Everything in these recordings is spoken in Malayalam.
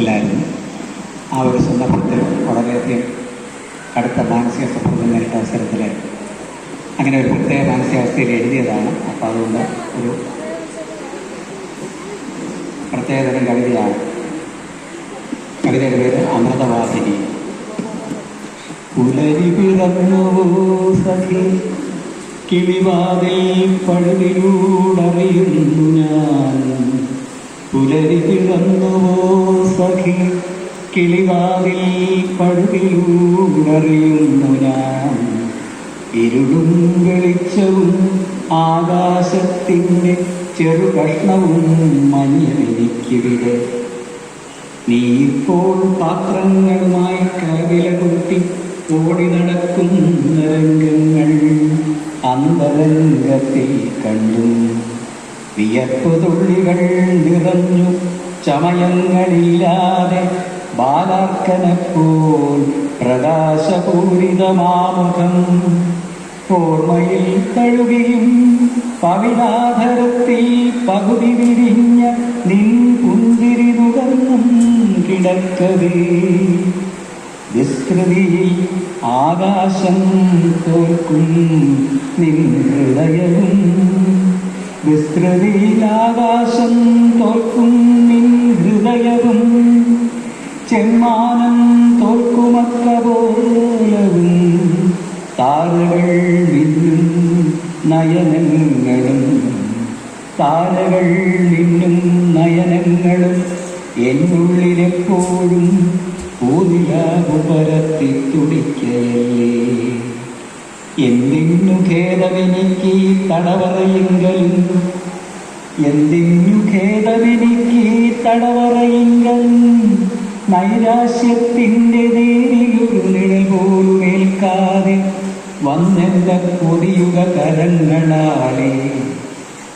ഹോസ്പിറ്റലിലായിരുന്നു ആ ഒരു സന്ദർഭത്തിൽ വളരെയധികം കടുത്ത മാനസിക സമ്മർദ്ദം നേരിട്ട അവസരത്തിൽ അങ്ങനെ ഒരു പ്രത്യേക മാനസികാവസ്ഥയിൽ എഴുതിയതാണ്. അപ്പോൾ അതുകൊണ്ട് ഒരു പ്രത്യേകതരം കവിതയാണ്. കവിതയുടെ പേര് അമൃതവാസിനി പുലരി പിറന്നു സഖി കിളിവാതിൽ പഴുതിലൂടറിയുന്നു ഞാൻ. പുലരി പിറന്നുവോ കിളിവാതിൽ പഴുതിലൂടറിയുന്നു ഞാൻ ഇരുളും വെളിച്ചവും ആകാശത്തിന്റെ ചെറു കഷ്ണവും മഞ്ഞെനിക്കിവിടെ നീ ഇപ്പോൾ പാത്രങ്ങളുമായി കവില കൂട്ടി ഓടി നടക്കുന്ന രംഗങ്ങൾ അന്തരംഗത്തിൽ കണ്ടു. വിയപ്പ് തുള്ളികൾ നിറഞ്ഞു ചമയങ്ങളില്ലാതെ ബാലാക്കനപ്പോൾ പ്രകാശപൂരിതമാമുഖം. ഓർമ്മയിൽ കഴുകിയും പവിതാധരത്തിൽ പകുതി വിരിഞ്ഞ നിൻ പുന്തിരി നുകർന്നും കിടക്കവേ. വിസ്തൃതിയിൽ ആകാശം തോൽക്കും നിൻ ഹൃദയവും. വിസ്തൃതിയിൽ ആകാശം തോൽക്കും ഹൃദയവും ചെമ്മാനം തോൽക്കുമക്ക പോലവും താരകൾ മിന്നും നയനങ്ങളും താരകൾ മിന്നും നയനങ്ങളും എന്നുള്ളിലെപ്പോഴും പൂതിലാകു പരത്തി തുടിക്കയല്ലേ എന്തിനു ഖേദമെനിക്ക് തടവറയെങ്കിലും? എന്തിനു ഖേദമെനിക്ക് ഈ തടവറയെങ്കിലും നൈരാശ്യത്തിന്റെ നേരിയൊരു നിഴൽ പോലും ഏൽക്കാതെ വന്നെന്റെ കൊടിയുക കരങ്ങളാളെ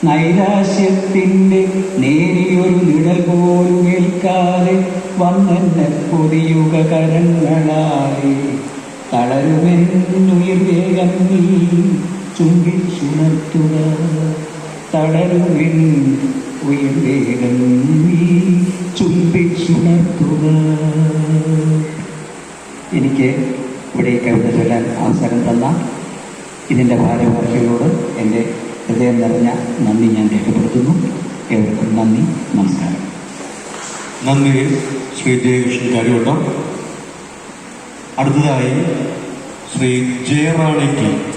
നൈരാശ്യത്തിന്റെ നേരിയൊരു നിഴൽ പോലും ഏൽക്കാതെ വന്നെന്റെ കൊടിയുക കരങ്ങളാളെ തളരുമെന്നുയിർ വേഗം നീ ചുംബിച്ചുണർത്തുക എനിക്ക് ഇവിടെ കവിത ചൊല്ലാൻ അവസരം തന്ന ഇതിന്റെ ഭാരവാഹികളോട് എന്റെ ഹൃദയം നിറഞ്ഞ നന്ദി ഞാൻ രേഖപ്പെടുത്തുന്നു. ഏവർക്കും നന്ദി നമസ്കാരം. നന്ദി ശ്രീ ജയകൃഷ്ണൻ കാര്യമുണ്ടോ അടുത്തതായി ശ്രീ ജയറാണി ടി.